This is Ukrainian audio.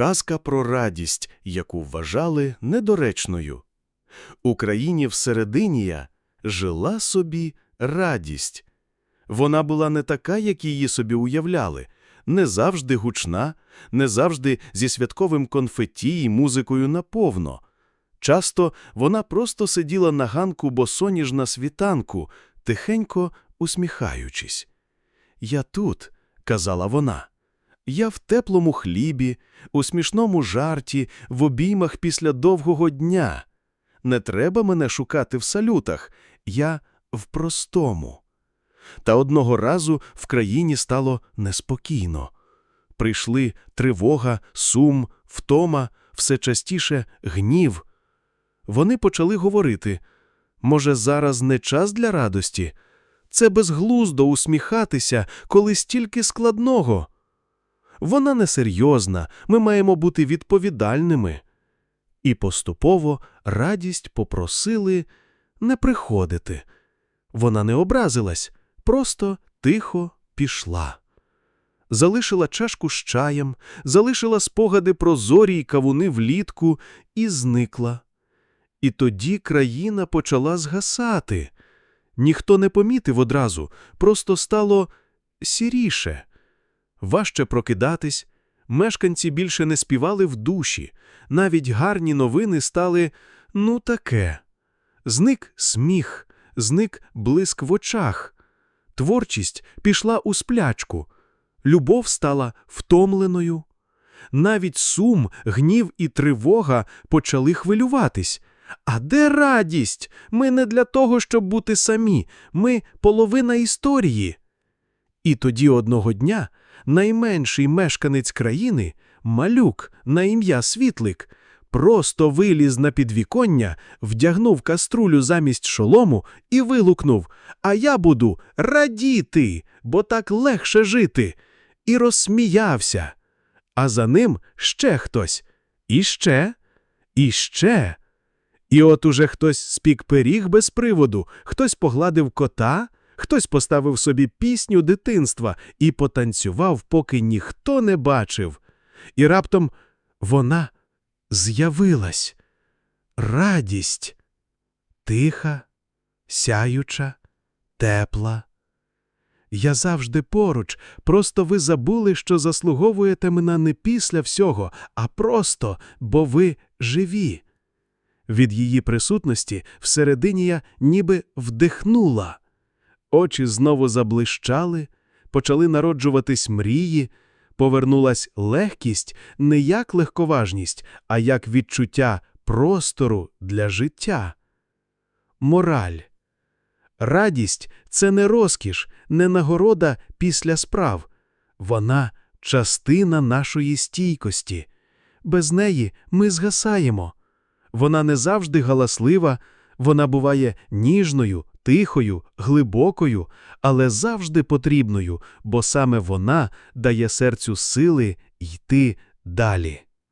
Казка про радість, яку вважали недоречною. У країні всерединія жила собі радість. Вона була не така, як її собі уявляли, не завжди гучна, не завжди зі святковим конфеті і музикою наповно. Часто вона просто сиділа на ганку босоніж на світанку, тихенько усміхаючись. Я тут, казала вона. Я в теплому хлібі, у смішному жарті, в обіймах після довгого дня. Не треба мене шукати в салютах, я в простому. Та одного разу в країні стало неспокійно. Прийшли тривога, сум, втома, все частіше гнів. Вони почали говорити може, зараз не час для радості? Це безглуздо усміхатися, коли стільки складного. Вона несерйозна, ми маємо бути відповідальними. І поступово радість попросили не приходити. Вона не образилась, просто тихо пішла. Залишила чашку з чаєм, залишила спогади про зорі й кавуни влітку і зникла. І тоді країна почала згасати. Ніхто не помітив одразу, просто стало сіріше. Важче прокидатись, мешканці більше не співали в душі, навіть гарні новини стали ну таке. Зник сміх, зник блиск в очах. Творчість пішла у сплячку, любов стала втомленою. Навіть сум, гнів і тривога почали хвилюватись. А де радість? Ми не для того, щоб бути самі, ми половина історії. І тоді одного дня найменший мешканець країни, малюк на ім'я Світлик, просто виліз на підвіконня, вдягнув каструлю замість шолому і вилукнув А я буду радіти, бо так легше жити. І розсміявся. А за ним ще хтось. І ще, і ще. І от уже хтось спік пиріг без приводу, хтось погладив кота, хтось поставив собі пісню дитинства і потанцював, поки ніхто не бачив. І раптом вона з'явилась. Радість тиха, сяюча, тепла. Я завжди поруч, просто ви забули, що заслуговуєте мене не після всього, а просто, бо ви живі. Від її присутності всередині я ніби вдихнула. Очі знову заблищали, почали народжуватись мрії, повернулась легкість не як легковажність, а як відчуття простору для життя. Мораль. Радість це не розкіш, не нагорода після справ. Вона частина нашої стійкості. Без неї ми згасаємо. Вона не завжди галаслива, вона буває ніжною, тихою, глибокою, але завжди потрібною, бо саме вона дає серцю сили йти далі.